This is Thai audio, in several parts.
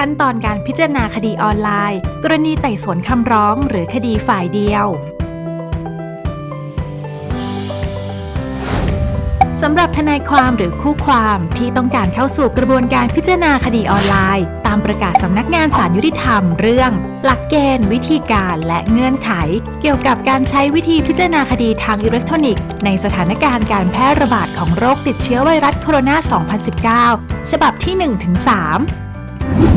ขั้นตอนการพิจารณาคดีออนไลน์ กรณีไต่สวนคำร้องหรือคดีฝ่ายเดียวสำหรับทนายความหรือคู่ความที่ต้องการเข้าสู่กระบวนการพิจารณาคดีออนไลน์ ตามประกาศสำนักงานสารยุติธรรมเรื่อง หลักเกณฑ์ วิธีการและเงื่อนไข เกี่ยวกับการใช้วิธีพิจารณาคดีทางอิเล็กทรอนิกส์ ในสถานการณ์การแพร่ระบาดของโรคติดเชื้อไวรัสโคโรนา 2019 ฉบับที่ 1-3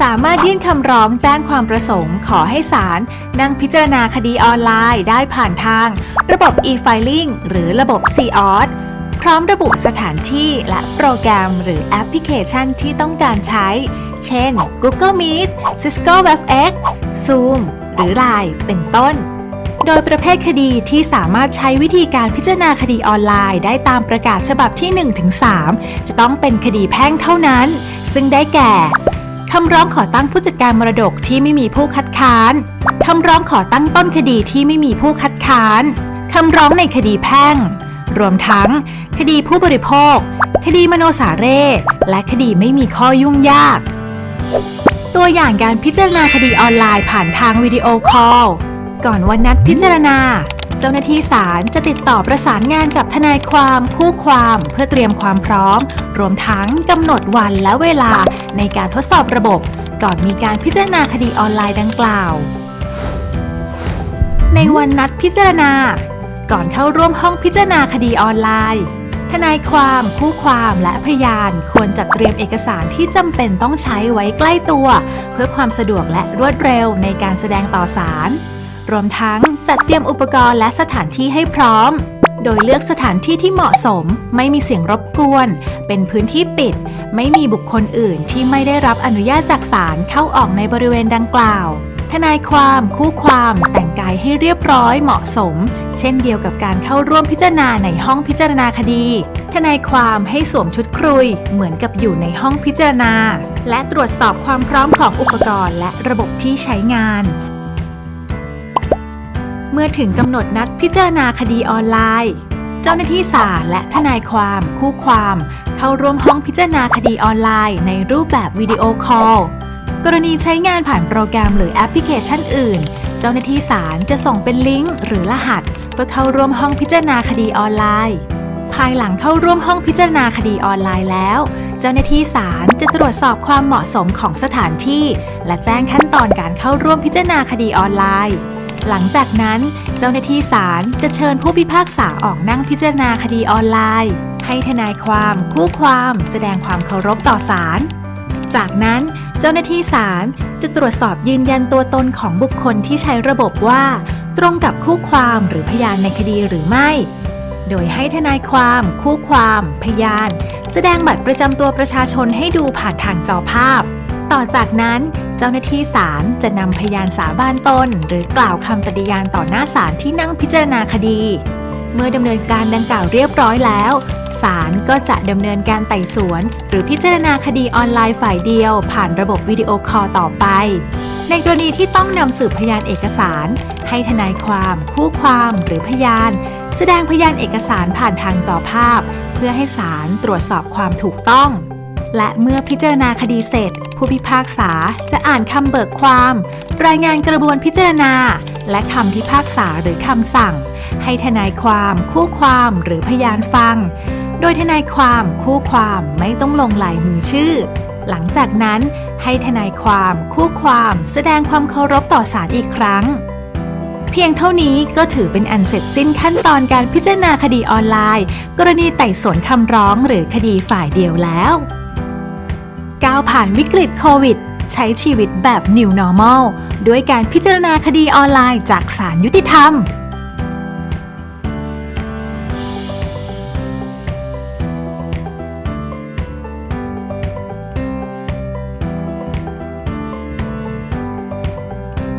สามารถยื่นคำร้องแจ้งความประสงค์ ขอให้ศาลนั่งพิจารณาคดีออนไลน์ได้ผ่านทาง ระบบ e-filing หรือระบบ c o s พร้อมระบุสถานที่และโปรแกรมหรือแอปพลิเคชันที่ต้องการใช้ เช่น Google Meet, Cisco WebEx, Zoom หรือ Line เป็นต้น โดยประเภทคดีที่สามารถใช้วิธีการพิจารณาคดีออนไลน์ได้ตามประกาศฉบับที่ 1-3 จะต้องเป็นคดีแพ่งเท่านั้น ซึ่งได้แก่ คำร้องขอตั้งผู้จัดการมรดกที่ไม่มีผู้คัดค้าน คำร้องขอตั้งต้นคดีที่ไม่มีผู้คัดค้าน คำร้องในคดีแพ่ง รวมทั้ง คดีผู้บริโภค คดีมโนสาเร่ และคดีไม่มีข้อยุ่งยาก ตัวอย่างการพิจารณาคดีออนไลน์ผ่านทางวิดีโอคอล ก่อนวันนัดพิจารณา เจ้าหน้าที่ศาลจะติดต่อประสานงานกับทนายความคู่ความ เพื่อเตรียมความพร้อม รวมทั้งกำหนดวันและเวลาในการทดสอบระบบ ก่อนมีการพิจารณาคดีออนไลน์ดังกล่าว ในวันนัดพิจารณา ก่อนเข้าร่วมห้องพิจารณาคดีออนไลน์ ทนายความ คู่ความและพยาน ควรจัดเตรียมเอกสารที่จำเป็นต้องใช้ไว้ใกล้ตัว เพื่อความสะดวกและรวดเร็วในการแสดงต่อศาลรวมทั้งจัดเตรียมอุปกรณ์และสถานที่ให้พร้อม โดยเลือกสถานที่ที่เหมาะสม ไม่มีเสียงรบกวน เป็นพื้นที่ปิด ไม่มีบุคคลอื่นที่ไม่ได้รับอนุญาตจากศาลเข้าออกในบริเวณดังกล่าว ทนายความคู่ความแต่งกายให้เรียบร้อยเหมาะสม เช่นเดียวกับการเข้าร่วมพิจารณาในห้องพิจารณาคดี ทนายความให้สวมชุดครุย เหมือนกับอยู่ในห้องพิจารณา และตรวจสอบความพร้อมของอุปกรณ์และระบบที่ใช้งาน มื่อถึงกำหนดนัดพิจารณาคดีออนไลน์ เจ้าหน้าที่ศาลและทนายความ คู่ความ เข้าร่วมห้องพิจารณาคดีออนไลน์ ในรูปแบบวิดีโอคอลกรณีใช้งานผ่านโปรแกรมหรือแอปพลิเคชันอื่น เจ้าหน้าที่ศาลจะส่งเป็นลิงก์หรือรหัส เพื่อเข้าร่วมห้องพิจารณาคดีออนไลน์ ภายหลังเข้าร่วมห้องพิจารณาคดีออนไลน์แล้ว เจ้าหน้าที่ศาลจะตรวจสอบความเหมาะสมของสถานที่ และแจ้งขั้นตอนการเข้าร่วมพิจารณาคดีออนไลน์ หลังจากนั้นเจ้าหน้าที่ศาลจะเชิญผู้พิพากษาออกนั่งพิจารณาคดีออนไลน์ ให้ทนายความคู่ความแสดงความเคารพต่อศาล จากนั้นเจ้าหน้าที่ศาลจะตรวจสอบยืนยันตัวตนของบุคคลที่ใช้ระบบว่า ตรงกับคู่ความหรือพยานในคดีหรือไม่ โดยให้ทนายความ คู่ความ พยาน แสดงบัตรประจำตัวประชาชนให้ดูผ่านทางจอภาพ ต่อจากนั้นเจ้าหน้าที่ศาลจะนำพยานสาบานตน หรือกล่าวคำปฏิญาณต่อหน้าศาลที่นั่งพิจารณาคดี เมื่อดำเนินการดังกล่าวเรียบร้อยแล้วศาลก็จะดำเนินการไต่สวน หรือพิจารณาคดีออนไลน์ฝ่ายเดียว ผ่านระบบวิดีโอคอลต่อไป ในกรณีที่ต้องนำสืบพยานเอกสาร ให้ทนายความ คู่ความหรือพยาน แสดงพยานเอกสารผ่านทางจอภาพ เพื่อให้ศาลตรวจสอบความถูกต้อง และเมื่อพิจารณาคดีเสร็จ ผู้พิพากษาจะอ่านคำเบิกความ รายงานกระบวนพิจารณา และคำพิพากษาหรือคำสั่ง ให้ทนายความคู่ความหรือพยานฟัง โดยทนายความคู่ความไม่ต้องลงลายมือชื่อ หลังจากนั้นให้ทนายความคู่ความแสดงความเคารพต่อศาลอีกครั้ง เพียงเท่านี้ก็ถือเป็นอันเสร็จสิ้นขั้นตอนการพิจารณาคดีออนไลน์ กรณีไต่สวนคำร้องหรือคดีฝ่ายเดียวแล้ว ก้าวผ่านวิกฤตโควิด ใช้ชีวิตแบบ New Normal ด้วยการพิจารณาคดีออนไลน์จากศาลยุติธรรม